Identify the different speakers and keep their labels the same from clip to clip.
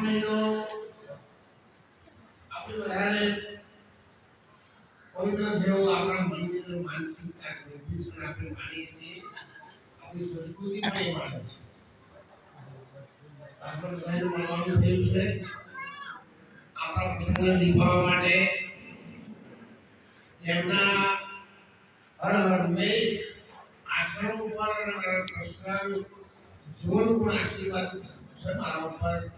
Speaker 1: મહિનો આપણે બધાને પવિત્ર એવું આપણા મંદિરનું માનસિકતા ગ્રંથિ છે આપણે માનીએ છીએ. આપણી સંસ્કૃતિ પણ એ માને છે. આપણે બધાને મળવાનું થયું છે. આપણા પ્રસંગને નિભાવવા માટે એમના હર હંમેશ આશ્રમ ઉપર પ્રશ્ન પ્રસંગ પણ આશીર્વાદ છે. મારા ઉપર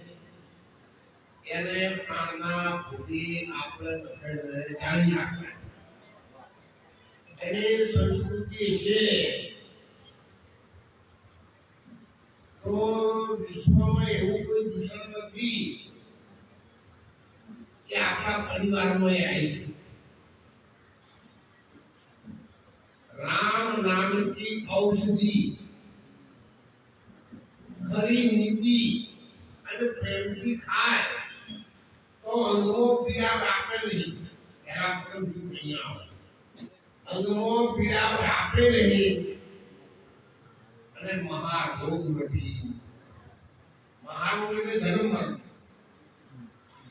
Speaker 1: એને પ્રાણના ભૂલી આપણે બધાને જાણી આપણે એની સંસ્કૃતિ છે તો વિશ્વમાં એવું કોઈ દૂષણ નથી કે આપણા પરિવારમાં એ આવી છે રામ નામથી ઔષધિ, ખરી નીતિ અને પ્રેમથી ખાય તો અંગો પીડા વ્યાપે નહીં. એના પ્રેમથી અહીંયા અંગો પીડા વ્યાપે નહીં. અને મહારોગ નથી મહારોગ એટલે ધર્મ.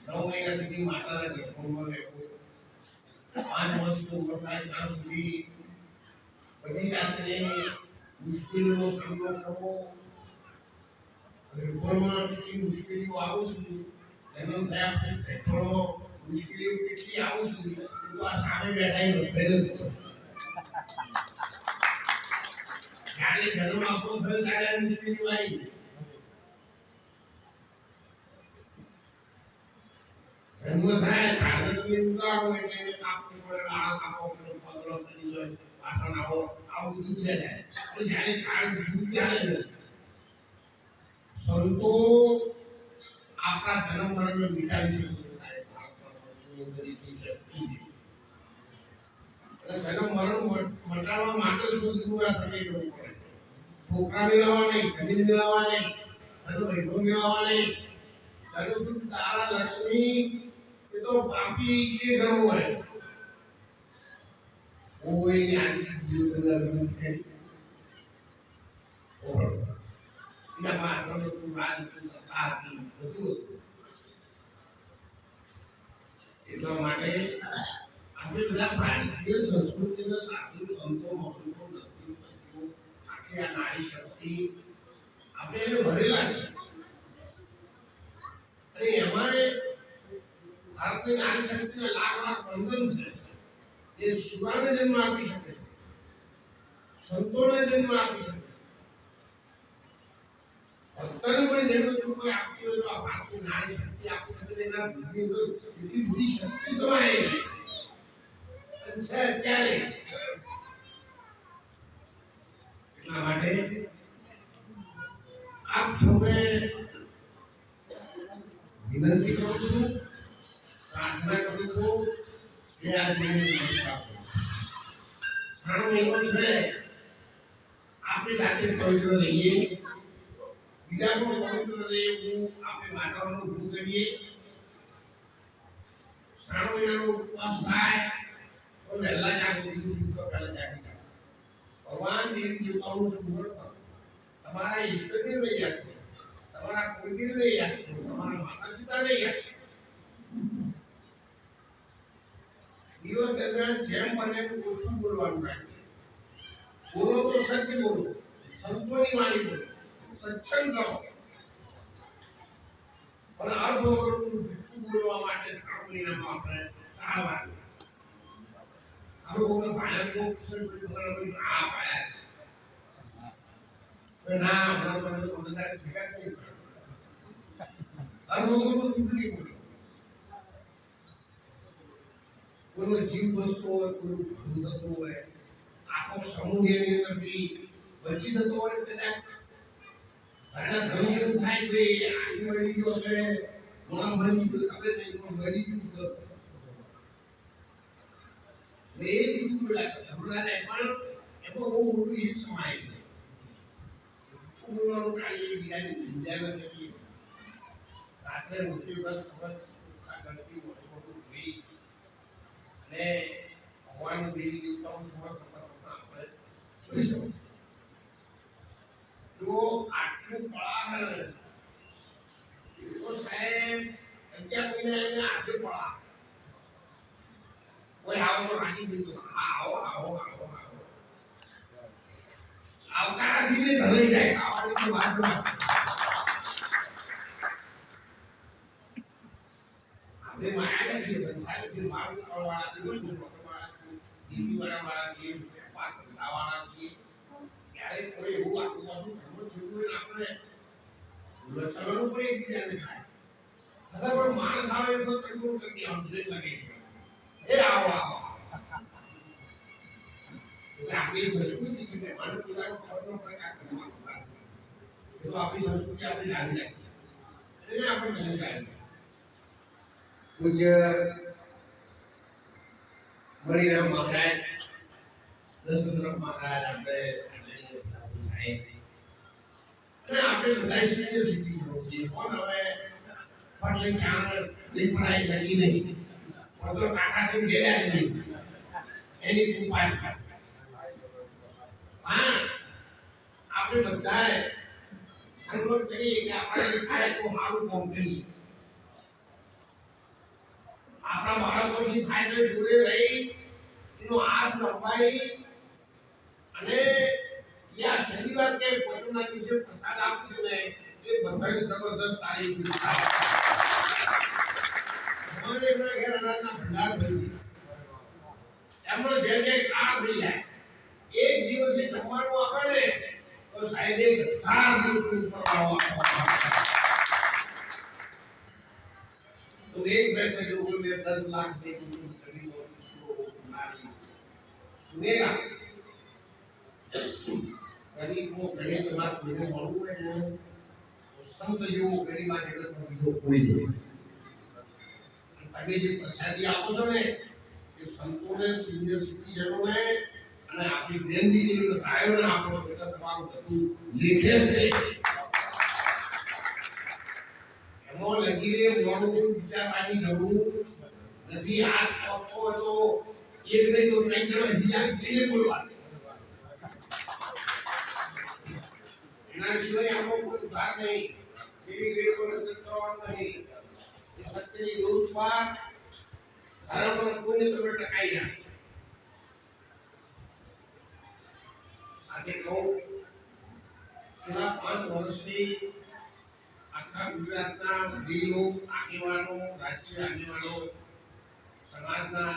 Speaker 1: નવ મહિના સુધી માતાના ગર્ભમાં રહેવું. પાંચ વર્ષની ઉંમર થાય ત્યાં સુધી. બધી જાતની મુશ્કેલીનો સામનો કરવો. ગર્ભમાં કેટલી મુશ્કેલીઓ આવું સુધી આ એને પડે પાછળ આવો આવું બધું છે પણ જ્યારે કાળ બીજું નહીં સંતો આપણા જન્મ મરણ મટ- માટે તારા લક્ષ્મી એ તો પાપી કે કરવું હોય. તું સત્તા હતી. એટલા માટે આપણે બધા ભારતીય સંસ્કૃતિના શક્તિ આપણે એને ભરેલા છે. અને એમાં ભારતની નારી શક્તિના લાખ લાખ બંધન છે. એ સુરાને જન્મ આપી શકે સંતોને જન્મ આપી શકે ભક્તને પણ જેનું જો કોઈ આપતી હોય તો આ ભારતની નારી શક્તિ આપી શકે એના બુદ્ધિ અંદર એટલી બધી શક્તિ સમાયેલી છે. અત્યારે એટલા માટે આપ સૌએ વિનંતી કરું છું, પ્રાર્થના કરું છું કે આ છે, આપણે જાતે પવિત્ર રહીએ. બીજા પણ પવિત્ર રહે એવું આપણે વાતાવરણ ઊભું કરીએ શ્રાવણ મહિનાનો ઉપવાસ થાય તો વહેલા જાગો બીજું શું તો પહેલા જાગી જાઓ ભગવાન દેવી દેવતાઓનું સ્મરણ કરો તમારા ઈષ્ટદેવને યાદ કરો તમારા કુળદેવને યાદ કરો તમારા માતા પિતાને યાદ કરો દિવસ દરમિયાન જેમ બને એમ ઓછું બોલવાનું રાખીએ બોલો તો સત્ય બોલો સંતોની વાણી બોલો સત્સંગ કરો પણ અર્થ વગરનું જૂઠું બોલવા માટે ત્રણ મહિનામાં આપણે ટાળવાનું આપણે કોઈ ભાયર કો કુશળ કોઈ ના ભાયર તો ના હમણાં મને તો બધા ભેગા જ નહીં કરે. અર્થ વગરનું જૂઠું નહીં બોલો કોઈનો જીવ બચતો હોય કોઈનું ભલું થતું હોય આખો સમૂહ એની અંદરથી બચી જતો હોય કદાચ ઘણા ઘણું એવું થાય કે આખી મળી ગયો કે ઘણા મળી ગયું ખબર નહીં પણ મળી ગયું તો એ જ બીજું બોલ્યા કે ધર્મરાજે પણ એમાં બહુ મોટું હિત સમાય ગયું બોલવાનું કાંઈ એ બીજાની નિંદા નથી રાત્રે ઉઠી બસ સમજ કરતી મોટું મોટું જોઈ અને ભગવાન દેવી દેવતાઓ સમજ કરતા કરતા આપણે સુઈ જવું જો આટલું પળા તો સાહેબ અગિયાર મહિના એને હાથે પળા કોઈ આવો તો રાજી થઈ ગયો હા આવો આવો આવો આવો આવકારાથી બી ધરાઈ જાય ખાવાની તો વાત નથી. આપણે માયા નથી સંસારી છે મારું કરવાના છે બધું કરવાના છે નીતિ બનાવવાના છે વાત સમજાવવાના છે ક્યારેક કોઈ એવું આખું પાછું ધર્મ થયું હોય ને આપણે લચરવાનું પણ અથવા કોઈ માણસ આવે તો કંટ્રોલ કરી દેવાનું બ્રેક લગાવી એ આવો આવો. આપણી સંસ્કૃતિ છે કે માનવ પોતાનો ખોટનો પ્રકાર કરવાનો એ તો આપણી સંસ્કૃતિ આપણે જાણી રાખી. એને આપણે સમજાય પૂજ્ય મણિરામ મહારાજ દશરથ મહારાજ આપણે આપણે બધા સિનિયર સિટીઝનો છીએ. કોણ હવે ક્યાં લઈ પડાય લગી નહીં પણ તો કાકાથી ઘેર્યા નહીં. એની કૃપા હા, આપણે બધાએ અનુરોધ કરીએ કે આપણે થાય તો સારું કામ કરીએ. આપણા બાળકોથી થાય તો જોડે રહી, એનો હાથ લંબાઈ અને યા શનિવાર કે પોતાના દિવસે પ્રસાદ આપશું ને એ બધાની જબરદસ્ત તારીખ છે અમારે એમના ઘેર અનાજના ભંડાર ભરી દીધા. એમનો જે જે કાર થઈ જાય એક દિવસે જમવાનું આપે ને તો સાહેબે ચાર દિવસ ઉપર ભાવ આપવાનો. તો એક પૈસે લોકો ને દસ લાખ દે દીધું શરીરો નારી સુનેરા ગરીબો ગરીબ સમાજ કોઈને મળવું હોય ને તો સંત જેવો ગરીબ આ જગતમાં બીજો કોઈ નહીં. તમે જે પ્રસાદી આપો છો ને, એ સંતોને સિનિયર સિટીઝનોને અને આપણી બેન દીકરીઓને ગાયોને આપો, એટલે તમારું બધું લેખેલ છે. હતો, એક નહીં, તો એના સિવાય આપણો કોઈ ભાગ નહીં. આખા ગુજરાતના આગેવાનો રાજકીય આગેવાનો સમાજના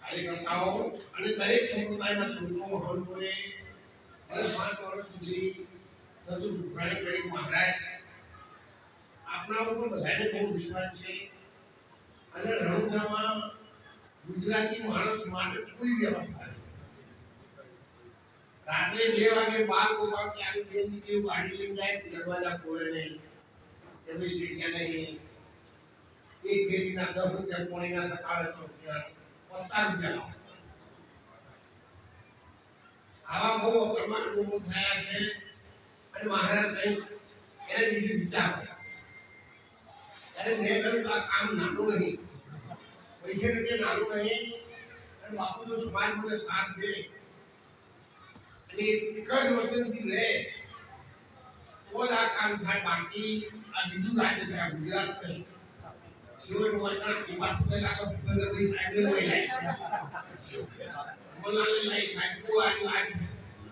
Speaker 1: કાર્યકર્તાઓ અને દરેક સંપ્રદાયના સંતો અને પાંચ વર્ષ સુધી થતું ઘણી ઘણી મહારાજ આપણા ઉપર બધાને બહુ વિશ્વાસ છે અને રણુજામાં ગુજરાતી માણસ માટે કોઈ વ્યવસ્થા નથી રાત્રે બે વાગે બાર ગોપાલ કે બે દીકરીઓ ગાડી લઈને જાય દરવાજા ખોલે નહીં એવી જગ્યા નહીં એક શેરીના દસ રૂપિયા પોણીના સકાવે તો પચાસ રૂપિયા આવા બહુ લોકો થયા છે. અને મહારાજ કંઈ એને બીજું વિચાર ત્યારે મેં કહ્યું આ કામ નાનું નહીં. પૈસે રીતે નાનું નહીં. અને બાપુનો સમાજ મને સાથ દે. અને એક જ વચનથી રહે તો આ કામ થાય બાકી, આ બીજું રાજ્ય છે, આ ગુજરાત નહીં શિવન હોય ના એ વાત તો આખો ભગત સાહેબ ને હોય લાય બોલાલે લાય સાહેબ તો આ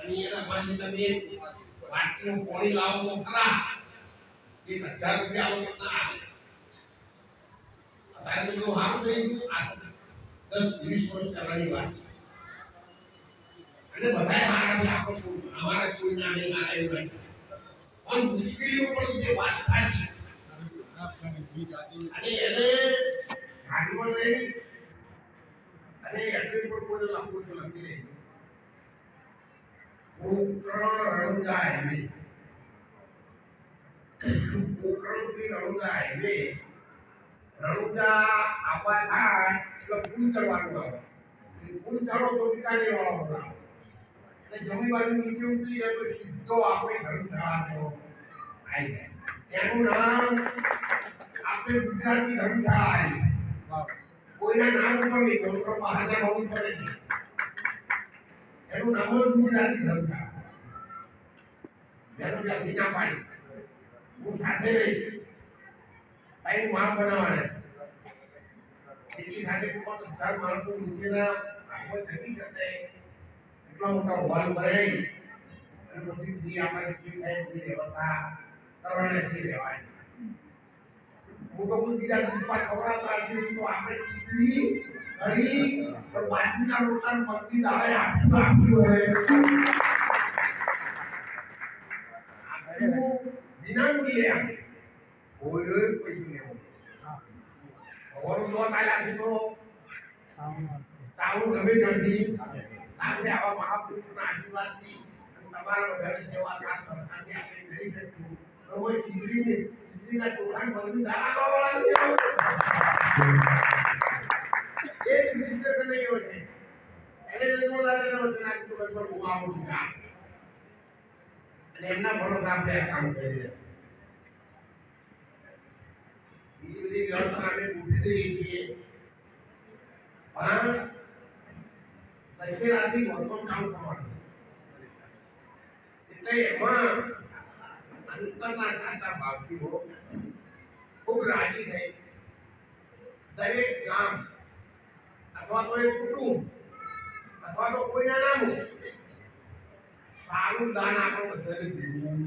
Speaker 1: અને એના પાસે તમે વાટકીનું પાણી લાવો તો વાત છે. નથી પણ મુશ્કેલીઓ પણ વાત સાચી. અને એને અને એટલે પણ કોઈ લાગુ લખી તો સીધો આપણે ધર્મશાળા જેવો એનું નામ આપણે ગુજરાતી ધર્મશાળા આવી કોઈના નામ ઉપર હોવું પડે. એનું નામ ગુજરાતી સંસ્થા જેનું ત્યાંથી ના પાડી હું સાથે રહીશ. ટાઈમમાં બનાવવાને. મોટા હોલ ભરાઈ અને પછી જે કરવાને હું તો બીજા ખબર હશે તો આપણે તો બાજરીના રોટલાનું મગની દાળે આટલું આપ્યું હોય આટલું વિનામૂલ્યે આપે કોઈ પૈસું લેવું ભગવાન સો તાલ્યા છે તો સારું ગમે ત્યાંથી આપણે આવા મહાપુરુષોના આશીર્વાદથી તમારા બધાની આ સરકારથી આપણે કરી શકીશું તો કોઈ ખીચડીને. કામ કરી રહ્યા પણ એમાં અંતરના સાચા ભાવથી ખૂબ રાજી થઈ દરેક ગામ અથવા તો એ કુટુંબ અથવા તો કોઈના નામ સારું દાન આપણે બધાને ભેગું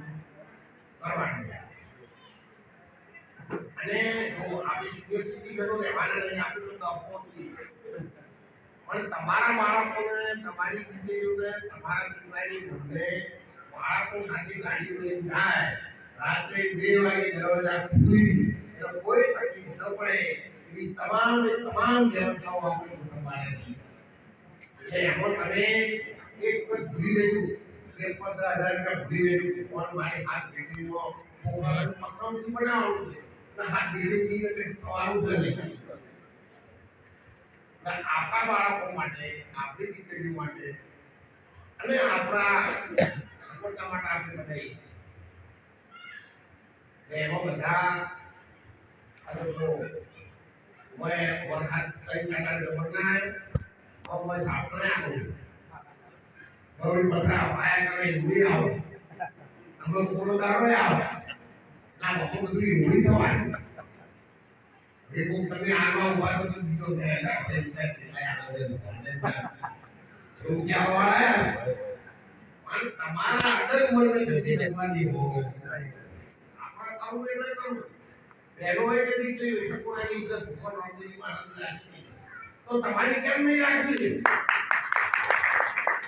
Speaker 1: કરવાનું અને આપણે સિનિયર સિટીઝનો રહેવાના નહીં આપણે તો અપોથી પણ તમારા માણસોને તમારી દીકરીઓને તમારા દીકરાની ઘરને બાળકો સાથે ગાડી જાય રાત્રે બે વાગે દરવાજા ખુલી કોઈ તકલીફ ન પડે. એવી તમામ તમામ વ્યવસ્થાઓ આપણે આપણા બાળકો માટે આપણી માટે અને આપણા સફળતા બધાએ એમાં બધા આ લોકો મેં વરસાદ કઈ કાંટા જમના હવે મેં આપણે આવું હવે પથરા પાયા કરે ઉડી આવો અમે કોનો દાડો આવો ના બહુ બધું ઉડી થવાનું એ કોક તમે આમાં ઊભા તો બીજો કે રાતે વિચાર કે આગળ એવું કહેવા વાળા પણ તમારા અડગ મને બીજી જમવાની હો આપણે કરવું એટલે કરવું પહેલો એ કે રાખી તો તમારી કેમ નહીં રાખવી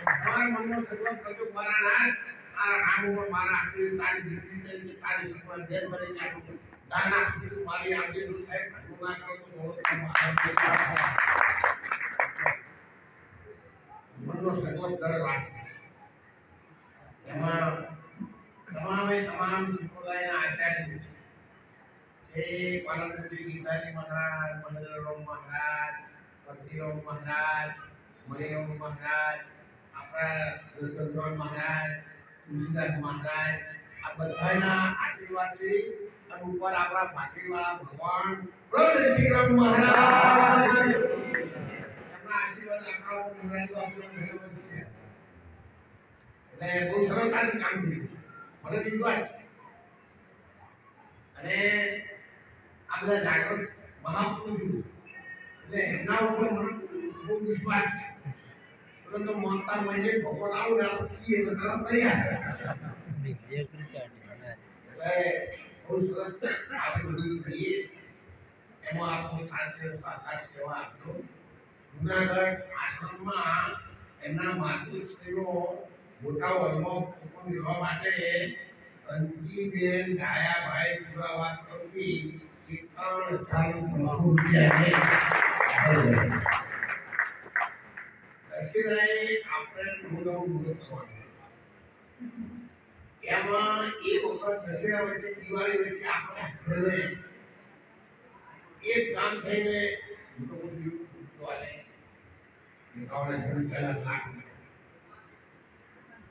Speaker 1: તમારા મનનો સંકલ્પ કરજો મારા મારા નામ ઉપર મારા ના કરો રાખ એમાં તમામે આચાર્ય મહારાજ આપણા અને બહુ સરળતાથી કામ કીધું અને આ બધા જાગૃત મહાપુરુષો એટલે એમના ઉપર મને બહુ વિશ્વાસ છે. પરંતુ માનતા મહિને ભગવાન આવું ને આપણે કીએ તો તૈયાર બહુ સરસ આપણે બધું કરીએ. એમાં આપણું સાચે સાકાર સેવા આપજો. જુનાગઢ આશ્રમમાં એમના માતૃશ્રીનો મોટા વર્ગમાં રહેવા માટે અંજીબેન ડાયાભાઈ પુરાવાસ તરફથી એક કામ થઈને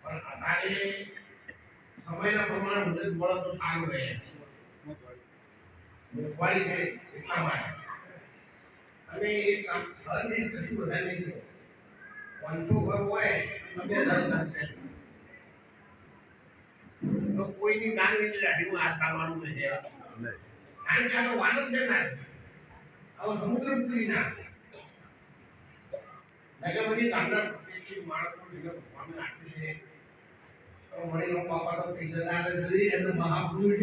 Speaker 1: પણ અત્યારે સમયના પ્રમાણે મુદત મળે તો સારું રહે. મોંઘવારી છે કશું ના હવે સમુદ્ર પૂરી ના. લાગે બધી માણસો ભેગા ભગવાનને આપે છે. તો એનો મહાપુરુષ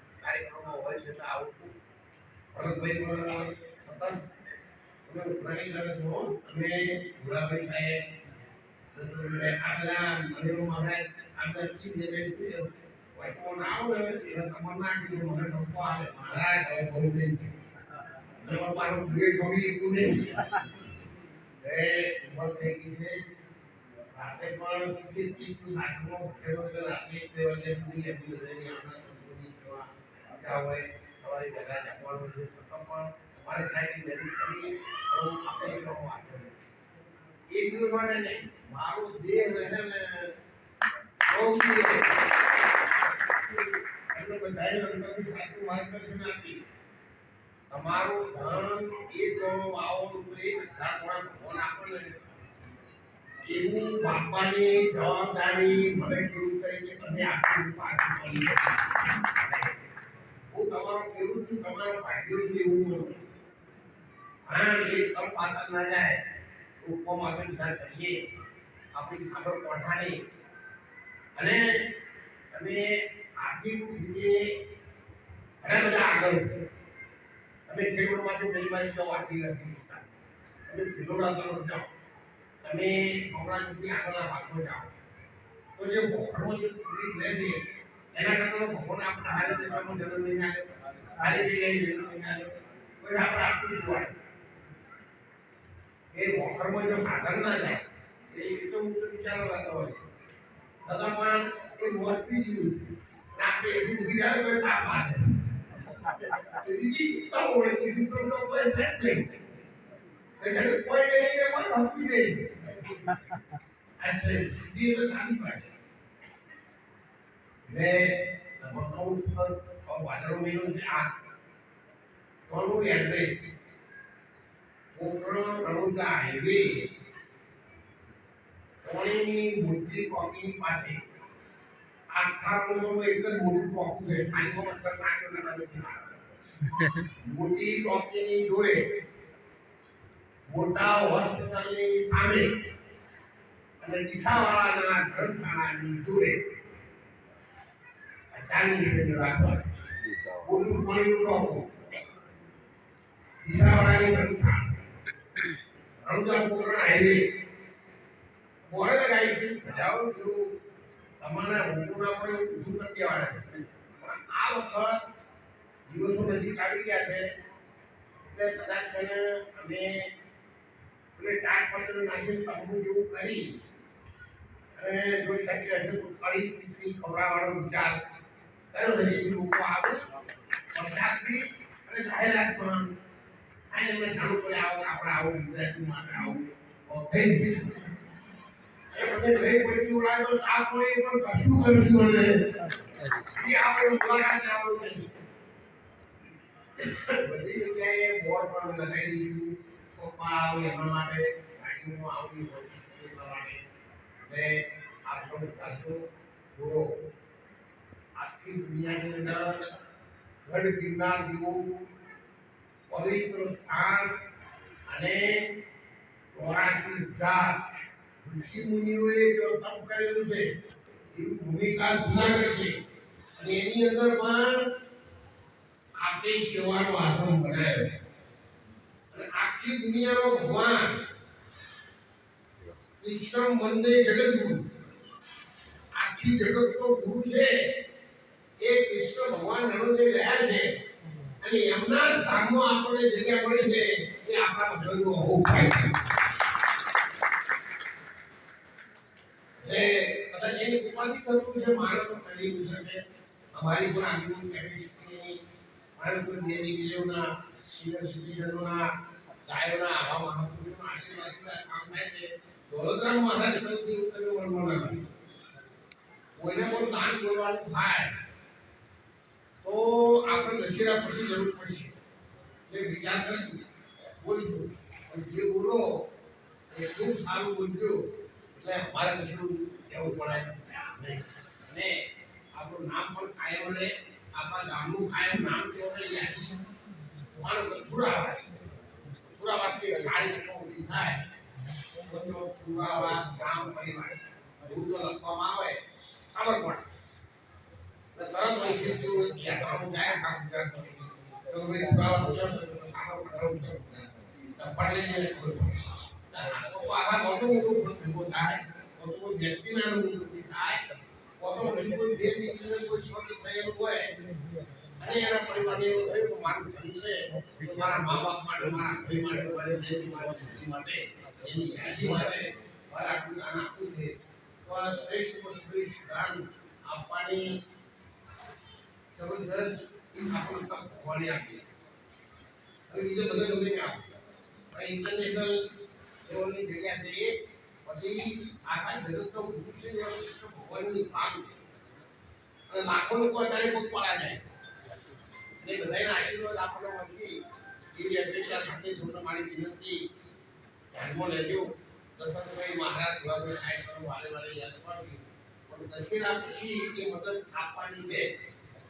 Speaker 1: કાર્યક્રમો હોય છે તો આવું છું. ભરતભાઈ પણ સતત ઉઘરાણી કરે છો. અને ગુલાબભાઈ સાહેબ. હવે બહુ થઈ ગઈ છે. રાતે પણ રાતે કરતા હોય તમારી જગા જમવાનું છે છતાં પણ તમારે સાહેબ મહેનત કરી તો આપણે એનો વાત કરીએ. એક દિવસ માટે નહીં મારું દેહ રહે માર્ગદર્શન આપી તમારું ધન એક આવો એ પોણા ફોન આપો ને એવું બાપાની જવાબદારી મને ખેડૂત તરીકે તમે આપી પાછી મળી. હું તમારો ખેડૂત છું તમારો એવું. હા એ પાછળ ના જાય ઉપમ આપણે વિચાર આપણી આગળ કોઠાની અને તમે આર્થિક ઘણા બધા આગળ છે તમે ખેડૂતમાંથી પહેલી વાર તો આર્થિક નથી તમે ભિલોડા તરફ જાઓ તમે અમરાવતીથી આગળના ભાગમાં જાઓ તો જે ભોખરનો જે પૂરી રહે છે એના કરતાં તો ભગવાન આપણા હારે દેશમાં જન્મ નહીં આવ્યો હારી જગ્યાએ જન્મ નહીં આવ્યો કોઈ આપણે આપવું જોવાય એ ભોખરમાં જો સાધન ના જાય એ તો હું તો વિચારો કરતો હોય છતાં પણ એ મોતથી જીવું આપણે એસી ઉઠી જાય તો એ તાપ આવે બીજી ચિંતા હોય બીજી તો કોઈ સેટ નહીં એટલે કોઈ નહીં ને કોઈ હતું નહીં એટલે સીધી એટલે સાદી પાડે ને બકરું વાદળો મહિનો છે. આ કોનું એડ્રેસ કોકણ રણુજા હાઈવે કોણીની મોટી કોકીની પાસે. આખા રોડનું એક જ મોટું કોકું છે. ખાલી મતલબ નાખ્યો નથી મોટી ચોકીની જોડે મોટા હોસ્પિટલની સામે અને ડીસાવાળાના ગ્રંથાલયની જોડે ચાલી રીતે રાખવા મોટું પાણીનું ટોપું ડીસાવાળાની ગ્રંથાલય રણુજા પોકરણ હાઈવે બોર્ડ લગાવી છે જાઓ જેવું તમારા ઊંઘના પણ ઊંધું કરી દેવાના છે. પણ આ વખત દિવસો નજીક આવી ગયા છે. એટલે કદાચ છે ને અમે એટલે ટાટ પત્ર નાખી તંબુ જેવું કરી. અને જો શક્ય હશે તો કડી ખીચડી ખવડાવવાનો વિચાર કર્યો છે જેથી લોકો આવે વરસાદથી અને જાહેરાત પણ આ એમને જાણવું પડે આવો આપણે આવું ગુજરાતી માટે આવું થઈ ગયું એ અને નહીં પૈકી ઉડાય તો આ કોઈ પણ બધી જગ્યાએ બોર્ડ પણ લગાવી દીધું પપ્પા આવે એના માટે ગાડીમાં આખી દુનિયાની અંદર ગઢ ગિરનાર જેવું પવિત્ર સ્થાન અને ચોરાસી હજાર ઋષિ મુનિઓએ જો તપ કરેલું છે એવી ભૂમિકા જુનાગઢ છે. અને એની અંદર પણ આપણે સેવાનો આશ્રમ બનાવ્યો છે. અને આખી દુનિયાનો ભગવાન કૃષ્ણ જગત જગતગુરુ. આખી જગતનો ગુરુ છે. એ કૃષ્ણ ભગવાન નર્મદે રહ્યા છે. અને એમના ધામમાં આપણને જગ્યા મળી છે, એ આપણા જોયું હોવું થાય પણ કામ કોઈને પણ દાન કરવાનું થાય તો આપણે દશેરા પછી જરૂર પડશે. એ વિચાર કરજો બોલજો પણ જે બોલો, એ ખૂબ સારું બોલજો. એટલે અમારે કશું કહેવું પડે નહીં. અને આપણું નામ પણ કાયમ રહે. આપણા ગામનું કાયમ નામ કેવું રહી જાય મારો તો પુરાવાસ પુરાવાસ કે સારી રીતે ઊભી થાય. પુરાવાસ ગામ, પરિવાર એવું લખવામાં આવે. ખબર પડે. મારું મા બાપ માટે મારા માટે મારી આપવાની જબરદસ્ત આપણને ભગવાને આપી હવે બીજો બધો ગમે આ ઇન્ટરનેશનલ લેવલની જગ્યા છે પછી આખા જગતનો કૃષ્ણ ભગવાનની પામ અને લાખો લોકો અત્યારે પગપાળા જાય અને બધાના આશીર્વાદ આપણને મળશે એવી અપેક્ષા સાથે સૌને મારી વિનંતી ધ્યાનમાં લેજો દશરથભાઈ મહારાજ ગુલાબભાઈ સાહેબ વારે યાદ કરજો પણ દશેરા પછી એ મદદ આપવાની છે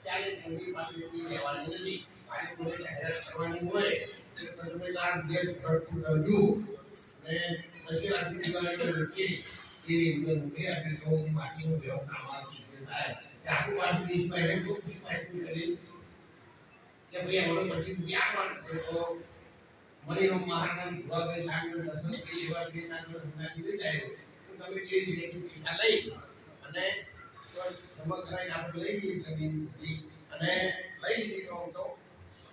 Speaker 1: ત્યારે મોદી પાસેથી લેવાની નથી. મારી જોડે હેરાન કરવાની હોય તો તમે તાર બે ખર્ચું કરજો અને દશેરાથી દિવાળી વચ્ચે એ એમને મોકલી આપી તો હું બાકીનું વ્યવસ્થા અમારી થાય. કે આપણું પાછું દેશ પહેરે તો પાછું કરી. કે ભાઈ અમારો પછી રૂપિયા પણ તો મરીનો મહારાજ ભગવાન સાહેબને દર્શન કરી, એવા બે નાનો ધંધા કીધી જાય તો તમે જે રીતે પૈસા લઈ? અને તો કરાવીને આપણે લઈ જઈએ જમીન અને લઈ લીધી તો તો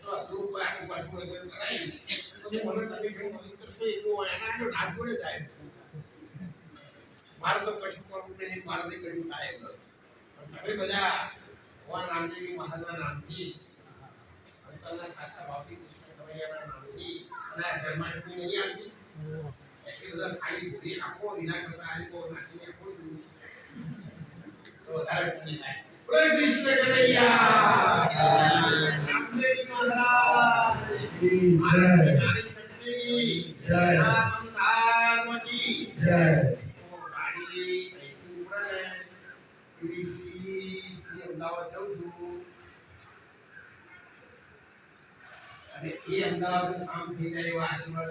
Speaker 1: તો અધૂર કોઈ આખું પાછું હોય તો કરાવી તો મને તમે કેવું મદદ કરશો એવું એના જો નાક જોડે જાય મારે તો કશું કરવું નહીં મારાથી કશું થાય જ નથી. પણ તમે બધા ભગવાન રામજી મહારાજના નામથી અંતરના કૃષ્ણ નામથી અને આ જન્માષ્ટમી નહીં આવતી એ બધા ખાલી ભૂલી આપો વિના કરતા આ લોકો નાખીને આપો તો અમદાવાદ એ અમદાવાદનું કામ થઈ જાય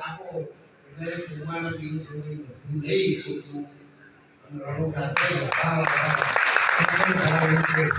Speaker 1: આપો એટલે કુમારના દિવસ લઈ ગાતે છે